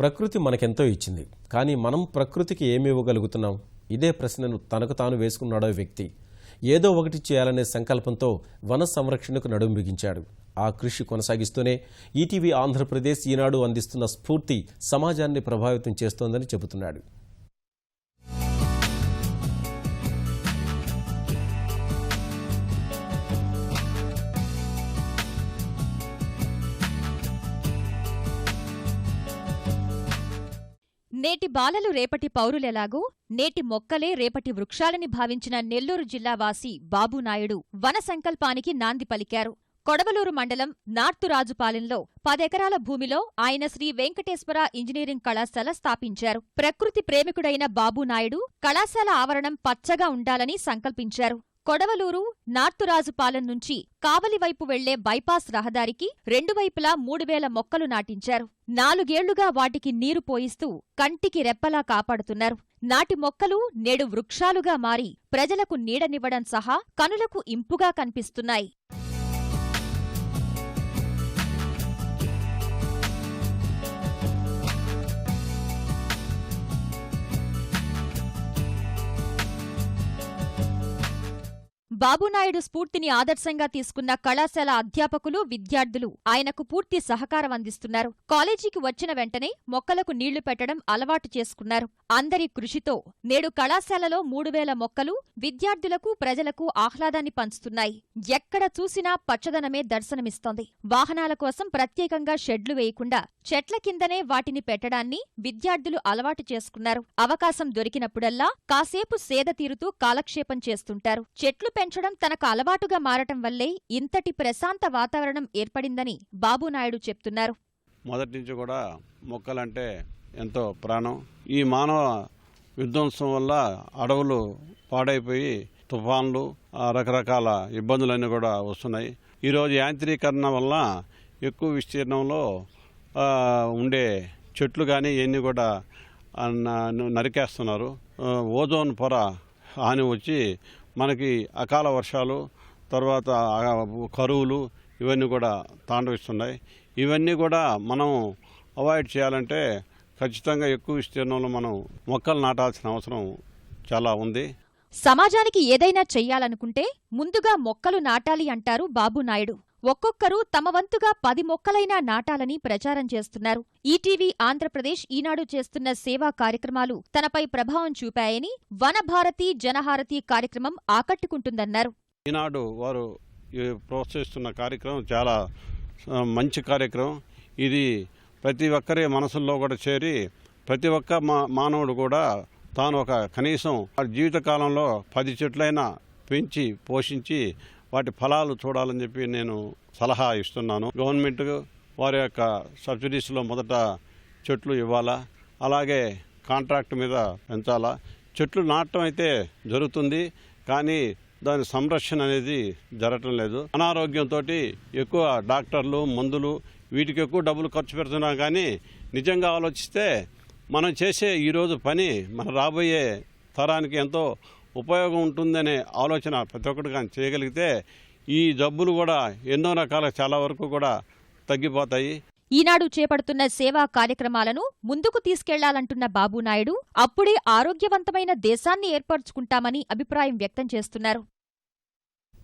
ప్రకృతి మనకెంతో ఇచ్చింది. కానీ మనం ప్రకృతికి ఏమి ఇవ్వగలుగుతున్నాం? ఇదే ప్రశ్నను తనకు తాను వేసుకున్నాడో వ్యక్తి. ఏదో ఒకటి చేయాలనే సంకల్పంతో వన సంరక్షణకు నడుం బిగించాడు. ఆ కృషి కొనసాగిస్తూనే ఈటీవీ ఆంధ్రప్రదేశ్ ఈనాడు అందిస్తున్న స్ఫూర్తి సమాజాన్ని ప్రభావితం చేస్తోందని చెబుతున్నాడు. నేటి బాలలు రేపటి పౌరులెలాగో నేటి మొక్కలే రేపటి వృక్షాలని భావించిన నెల్లూరు జిల్లావాసి బాబునాయుడు వన సంకల్పానికి నాంది పలికారు. కొడవలూరు మండలం నార్తురాజుపాలెంలో పదెకరాల భూమిలో ఆయన శ్రీ వెంకటేశ్వర ఇంజనీరింగ్ కళాశాల స్థాపించారు. ప్రకృతి ప్రేమికుడైన బాబునాయుడు కళాశాల ఆవరణం పచ్చగా ఉండాలని సంకల్పించారు. కొడవలూరు నార్తురాజుపాలెం నుంచి కావలి వైపు వెళ్ళే బైపాస్ రహదారికి రెండు వైపులా మూడు వేల మొక్కలు నాటించారు. నాలుగేళ్ళుగా వాటికి నీరు పోయిస్తూ కంటికి రెప్పలా కాపాడుతున్నారు. నాటి మొక్కలు నేడు వృక్షాలుగా మారి ప్రజలకు నీడనివ్వడం సహా కనులకు ఇంపుగా కనిపిస్తున్నాయి. బాబునాయుడు స్ఫూర్తిని ఆదర్శంగా తీసుకున్న కళాశాల అధ్యాపకులు విద్యార్థులు ఆయనకు పూర్తి సహకారం అందిస్తున్నారు. కాలేజీకి వచ్చిన వెంటనే మొక్కలకు నీళ్ళు పెట్టడం అలవాటు చేసుకున్నారు. అందరి కృషితో నేడు కళాశాలలో మూడు వేల మొక్కలు విద్యార్థులకు ప్రజలకు ఆహ్లాదాన్ని పంచుతున్నాయి. ఎక్కడ చూసినా పచ్చదనమే దర్శనమిస్తోంది. వాహనాల కోసం ప్రత్యేకంగా షెడ్లు వేయకుండా చెట్ల కిందనే వాటిని పెట్టడాన్ని విద్యార్థులు అలవాటు చేసుకున్నారు. అవకాశం దొరికినప్పుడల్లా కాసేపు సేద తీరుతూ కాలక్షేపం చేస్తుంటారు. చెట్లు పెంచడం తనకు అలవాటుగా మారటం వల్లే ఇంతటి ప్రశాంత వాతావరణం ఏర్పడిందని బాబునాయుడు చెప్తున్నారు. మొదటి నుంచి కూడా మొక్కలంటే ఎంతో ప్రాణం. ఈ మానవ విధ్వంసం వల్ల అడవులు పాడైపోయి తుఫాన్లు రకరకాల ఇబ్బందులన్నీ కూడా వస్తున్నాయి. ఈరోజు యాంత్రీకరణ వల్ల ఎక్కువ విస్తీర్ణంలో ఉండే చెట్లు కానీ ఇవన్నీ కూడా నరికేస్తున్నారు. ఓజోన్ పొర హాని వచ్చి మనకి అకాల వర్షాలు తర్వాత కరువులు ఇవన్నీ కూడా తాండవిస్తున్నాయి. ఇవన్నీ కూడా మనం అవాయిడ్ చేయాలంటే ఖచ్చితంగా ఎక్కువ విస్తీర్ణంలో మనం మొక్కలు నాటాల్సిన అవసరం చాలా ఉంది. సమాజానికి ఏదైనా చెయ్యాలనుకుంటే ముందుగా మొక్కలు నాటాలి అంటారు బాబు నాయుడు ఒక్కొక్కరు తమ వంతుగా పది మొక్కలైనా నాటాలని ప్రచారం చేస్తున్నారు. ఈటీవీ ఆంధ్రప్రదేశ్ ఈనాడు చేస్తున్న సేవా కార్యక్రమాలు తనపై ప్రభావం చూపాయని వనభారతి జనహారతి కార్యక్రమం ఆకట్టుకుంటుందన్నారు. ఈనాడు వారు ప్రోత్సహిస్తున్న కార్యక్రమం చాలా మంచి కార్యక్రమం. ఇది ప్రతి ఒక్కరి మనసుల్లో కూడా చేరి ప్రతి ఒక్క మా మానవుడు కూడా తాను ఒక కనీసం జీవితకాలంలో పది చెట్లైనా పెంచి పోషించి వాటి ఫలాలు చూడాలని చెప్పి నేను సలహా ఇస్తున్నాను. గవర్నమెంట్ వారి యొక్క సబ్సిడీస్లో మొదట చెట్లు ఇవ్వాలా? అలాగే కాంట్రాక్ట్ మీద పెంచాలా? చెట్లు నాటడం అయితే జరుగుతుంది కానీ దాని సంరక్షణ అనేది జరగటం లేదు. అనారోగ్యంతో ఎక్కువ డాక్టర్లు మందులు వీటికి ఎక్కువ డబ్బులు ఖర్చు పెడుతున్నాం కానీ నిజంగా ఆలోచిస్తే మనం చేసే ఈరోజు పని మన రాబోయే తరానికి ఎంతో ఉపయోగం ఉంటుందనే ఆలోచన ప్రతి ఒక్కటి కానీ చేయగలిగితే ఈ జబ్బులు కూడా ఎన్నో రకాల చాలా వరకు కూడా తగ్గిపోతాయి. ఈనాడు చేపడుతున్న సేవా కార్యక్రమాలను ముందుకు తీసుకెళ్ళాలంటున్న బాబునాయుడు అప్పుడే ఆరోగ్యవంతమైన దేశాన్ని ఏర్పరచుకుంటామని అభిప్రాయం వ్యక్తం చేస్తున్నారు.